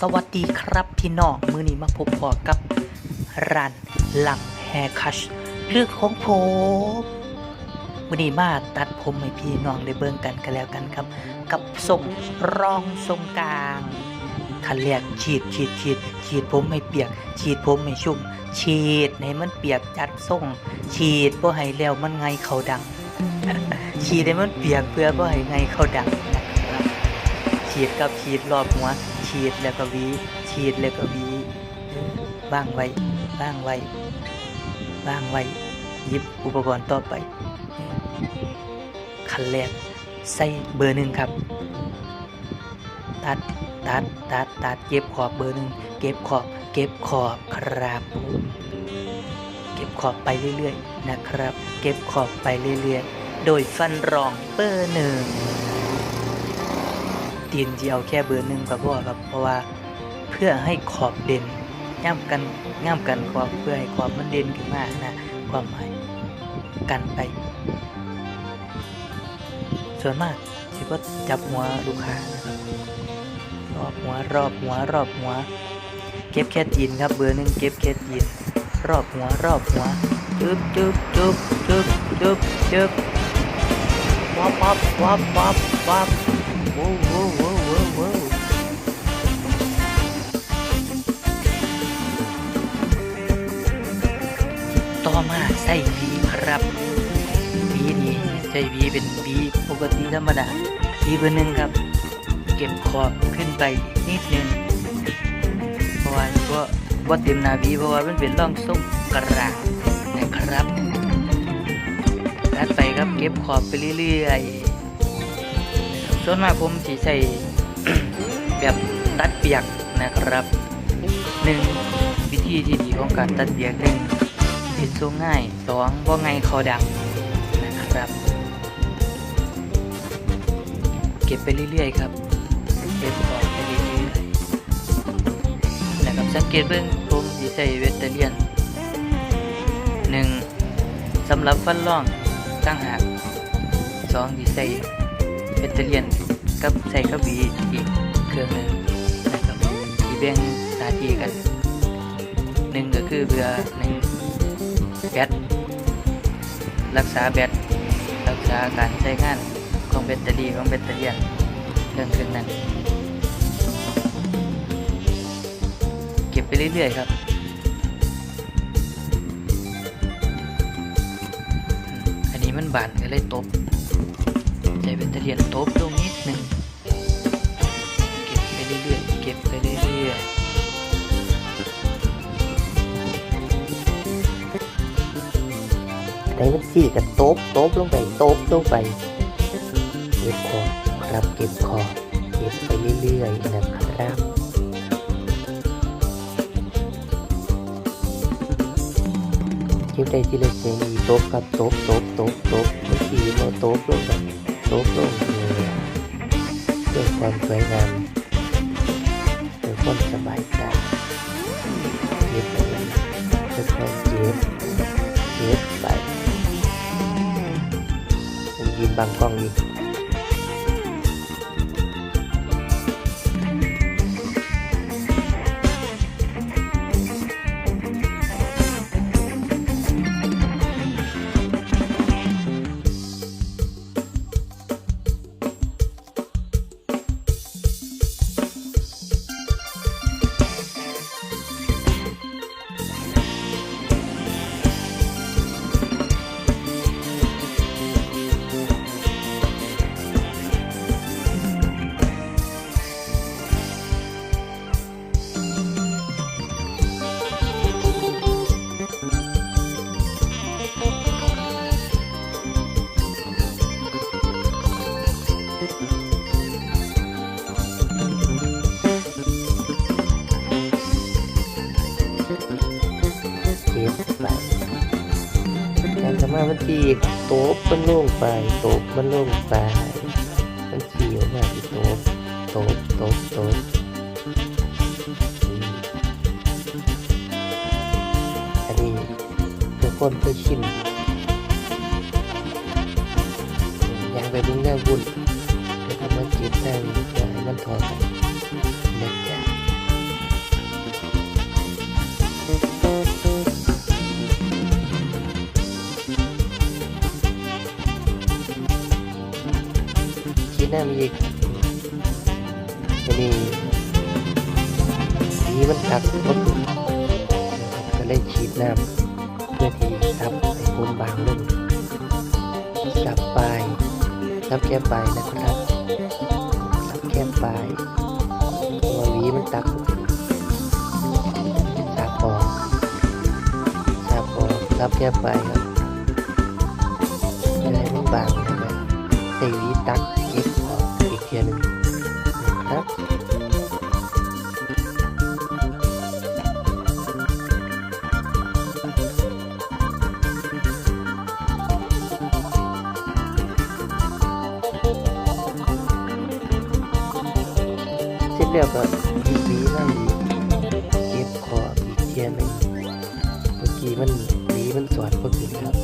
สวัสดีครับพี่น้องมือนี้มาพบพอกับร้านหลังแฮคัชเรื่องของผมมือนี้มาตัดผมให้พี่น้องได้เบิ่งกันกันแล้วกันครับ กับทรงรองทรงกลางขั้นแรกฉีดฉีดฉีดฉีดผมให้เปียก ฉีดผมให้ชุ่ม ฉีดให้มันเปียกจัดทรงฉีดเพ่อให้แล้วมันไงเขาดัง ฉีดให้มันเปียกเพื่อเพ่อให้ไงเขาดังนะครับฉีดกับฉีดรอบหัว ฉีดแล้วก็วี ฉีดแล้วก็วีบ้างไว้บ้างไว้บ้างไว้ยิบอุปกรณ์ต่อไปขั้นแรกใส่เบอร์หนึ่งครับ ตัดตัดตัดตัดเก็บขอบเบอร์หนึ่งเก็บขอบเก็บขอบครับเก็บขอบไปเรื่อยๆนะครับ เก็บขอบไปเรื่อยๆ โดยฟันรองเบอร์หนึ่ง ตีนจะเอาแค่เบอร์หนึ่งครับพ่อครับ เพราะว่าเพื่อให้ขอบเด่นย่ำกันย่ำกันขอบเพื่อให้ขอบมันเด่นขึ้นมานะความหมายกันไป ส่วนมากสิก็จับหัวลูกค้านะครับรอบหัวรอบหัวรอบหัว เก็บแค่ตีนครับเบอร์หนึ่งเก็บแค่ตีนรอบหัวรอบหัวจึ๊บจึ๊บจึ๊บจึ๊บจึ๊บจึ๊บวับวับวับวับวับ ว้วว้วว้วว้วว้วต่อมาใส่หวีครับหวีนี่ใส่หวีเป็นหวีปกติธรรมดาหวีเบอร์หนึ่งครับ เก็บขอบขึ้นไปนิดนึงเพราะว่าว่าว่าเต็มนาหวีเพราะว่ามันเป็นร่องทรงกระางนะครับตัดไปครับเก็บขอบไปเรื่อยๆ ส่วนมากผมสีใส่แบบตัดเปียกนะครับหนึ่งวิธีที่ดีของการตัดเปียกหนึ่งติดสูงง่ายสองว่าไงเขาดังนะครับ เก็บไปเรื่อยๆครับเก็บออกไปเรื่อยๆนะครับสังเกตเบื้องผมสีใส่เวตเตเลียนหนึ่งสำหรับฟันร่องตั้งหากสองสีใส่ เวตเตอเลียนกับใส่กระบีอีกเครื่องหนึ่งนะครับที่แบ่งหน้าที่กันหนึ่งก็คือเพื่อหนึ่งแบตรักษาแบตรักษาการใช้งานของแบตเตอรี่ของแบตเตอรี่เครื่องเครื่องนั้น เก็บไปเรื่อยๆครับอันนี้มันบานก็เลยตบ ใส่แบตเตอรี่โต๊บตรงนิดหนึ่งเก็บไปเรื่อยๆเก็บไปเรื่อยๆไดมันสี่กับโต๊บโต๊บลงไปโต๊บลงไปเก็บคอครับเก็บคอเก็บไปเรื่อยๆนะครับเก็บได้ทีละเสียงอีโต๊บครับโต๊บโต๊บโต๊บโต๊บเมื่อกี้เราโต๊บลงไป โต๊บลงเลยเพื่อความสวยงามเพื่อความสบายตาเก็บไปค่อยๆเก็บเก็บไปผมยืนบังกล้องอีกามันทีโต๊ะมันลงไปโต๊ะมันลงไป มันเขียวมากอีโต๊ะโต๊ะโต๊ะโต๊ะอันนี้ทุกคนเคยชินยังไปบุญงานบุญจะทำมาเก็บได้อย่าให้มันถอด มอีกอันนี้สีมันตักก็คือก็เลยฉีดน้ำเพื่อที่ซับให้ผมบางลงซับปลายซับแค่ปลายนะครับซับแค่ปลายตัววีมันตักบ่ขึ้นซับออกซับออกซับแค่ปลายครับอให้มันบางนะครับใส่วีตัก ทียหนึงนะครับเสร็จแล้วก็หยิบหวีมาหวีเก็บคออีกเทียหนึ่งเมื่อกี้มันหวีมันสอดก็ขึ้ครับ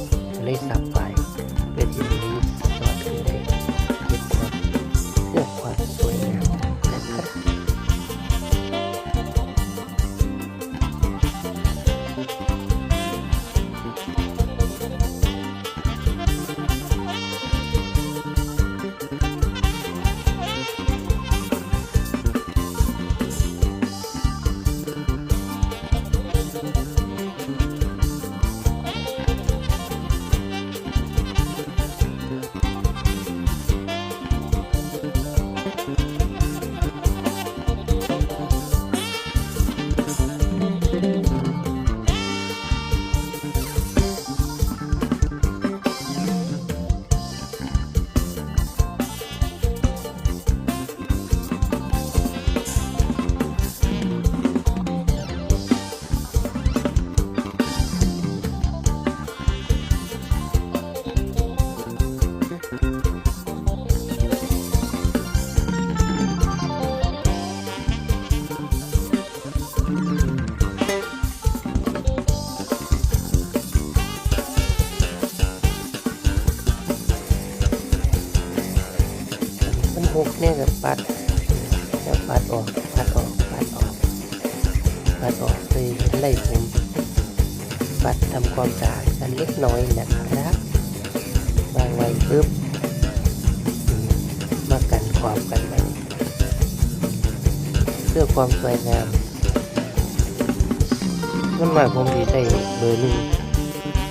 เลยสับไปเพื่อที่ห ปัดออกเลยเห็นไล่ผมปัดทำความสะอาดกันเล็กน้อยนะครับบางไว้ปุ๊บมากันขอบกันไว้เพื่อความสวยงามมันหมายผมดีใส่เบอร์หนึ่ง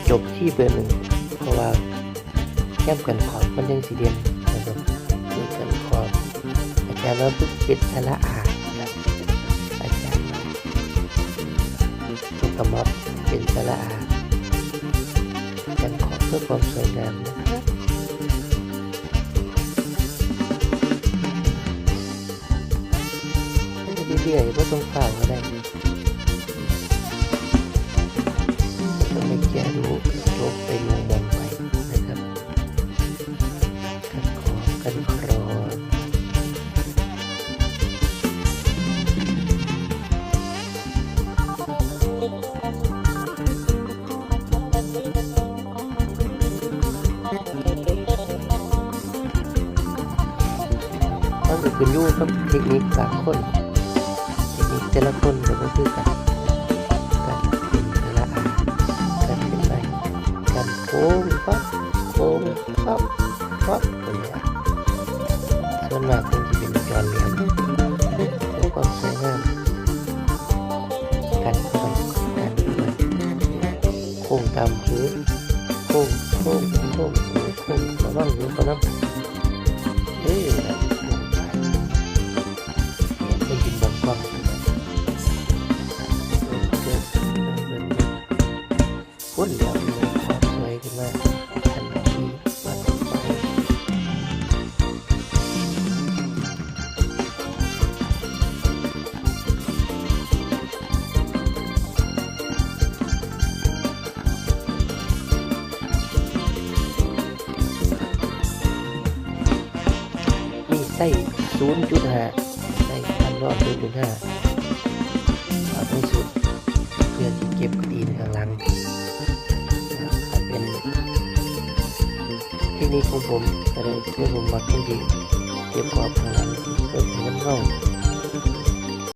จบที่เบอร์หนึ่งเพราะว่าแก้มกันขอบมันยังสีเดียนนะครับคือกันขอบอาจารย์ว่าพึกเป็นสระอาอา กระม็อบเป็นสระอากันขอเพื่อความสวยงามนะครับเรื่อยๆก็ต้องเฝ้าก็ได้ก็ไม่แก้ดูลบไปลงมองไปน ขึ้นอยู่กับเทคนิคบางคนเทคนิคแต่ละคนก็บ่คือกันการเป็นแต่ละอาการเป็นไปการโค้งปั๊บโค้งปั๊บปั๊บตัวเนี้ยส่วนมากคงจะเป็นจอนเหลี่ยมเพื่อความสวยงามการเข้าไปการเข้าไปโค้งตามพื้นโค้งโค้งโค้งโค้งโค้งระวังอยู่ก็น้ำเฮ้ย ทันทีมาต่อไปมีไส้0.5ไส้พันรอบ0.5เอาให้สุดเพื่อที่เก็บตีนข้างหลัง นี้ของผมก็เลยเพื่อผมมักจริงๆเก็บกรอบข้างหลังเพื่อเพื่อนเงา